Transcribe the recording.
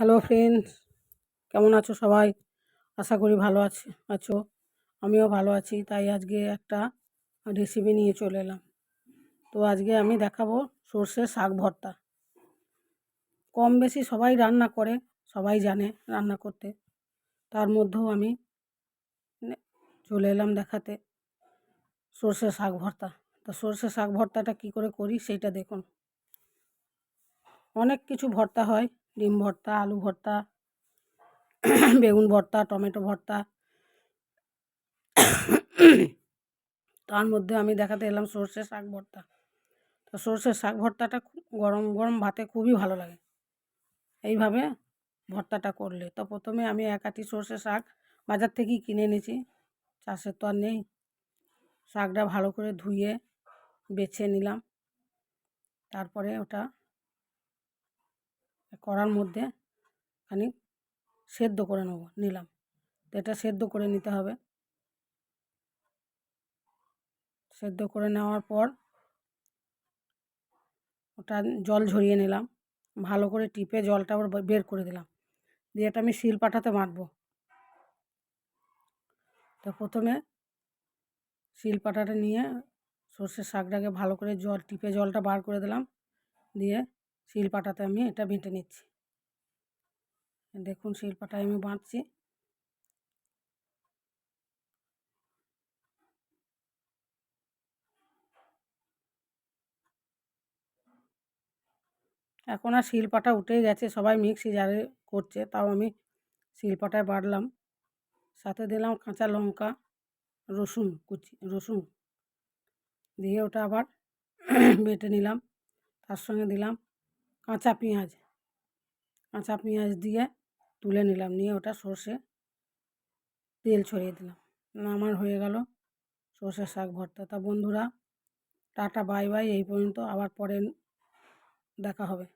Hello friends কেমন আছো সবাই? আশা করি ভালো আছে, আছো? আমিও ভালো আছি, তাই আজকে একটা রেসিপি নিয়ে চলে এলাম। তো আজকে আমি দেখাবো সর্ষের শাক ভর্তা। কম বেশি সবাই রান্না করে, সবাই জানে রান্না করতে। তার মধ্যেও আমি চলে এলাম দেখাতে সর্ষের শাক ভর্তা। তো সর্ষের শাক ভর্তাটা কী করে করি, সেইটা দেখুন। অনেক কিছু ভর্তা হয়। ডিম ভর্তা, আলু ভর্তা, বেগুন ভর্তা, টমেটো ভর্তা। তার মধ্যে আমি দেখাতে এলাম সর্ষে শাক ভর্তা। তো সর্ষের শাক ভর্তাটা গরম গরম ভাতে খুবই ভালো লাগে। এইভাবে ভর্তাটা করলে। তো প্রথমে আমি এক সর্ষে শাক বাজার থেকেই কিনে এনেছি। চাষের তো আর নেই। শাকটা ভালো করে ধুয়ে বেছে নিলাম। তারপরে ওটা কড়ার মধ্যে খানিক সেদ্ধ করে নেব, নিলাম। তো এটা সেদ্ধ করে নিতে হবে। সেদ্ধ করে নেওয়ার পর ওটা জল ঝরিয়ে নিলাম। ভালো করে টিপে জলটা আবার বের করে দিলাম। দিয়ে এটা আমি শিল পাঠাতে মারবো। তো প্রথমে শিল পাটাটা নিয়ে সর্ষের শাকটাকে ভালো করে জল, টিপে জলটা বার করে দিলাম। দিয়ে শিল পাটাতে আমি এটা বেঁটে নিচ্ছি। দেখুন শিল পাটায় আমি বাঁধছি এখন আর শিলপাটা উঠেই গেছে, সবাই মিক্সি জারে করছে, তাও আমি শিলপাটায় বাড়লাম। সাথে দিলাম কাঁচা লঙ্কা, রসুন কুচি, রসুন। দিয়ে ওটা আবার বেটে নিলাম। তার সঙ্গে দিলাম কাঁচা পেঁয়াজ। কাঁচা পেঁয়াজ দিয়ে তুলে নিলাম, নিয়ে ওটা সর্ষে তেল ছড়িয়ে দিলাম। আমার হয়ে গেল সর্ষের শাক ভর্তা। তা বন্ধুরা, টাটা, বাই বাই। এই পর্যন্ত আবার পরে দেখা হবে।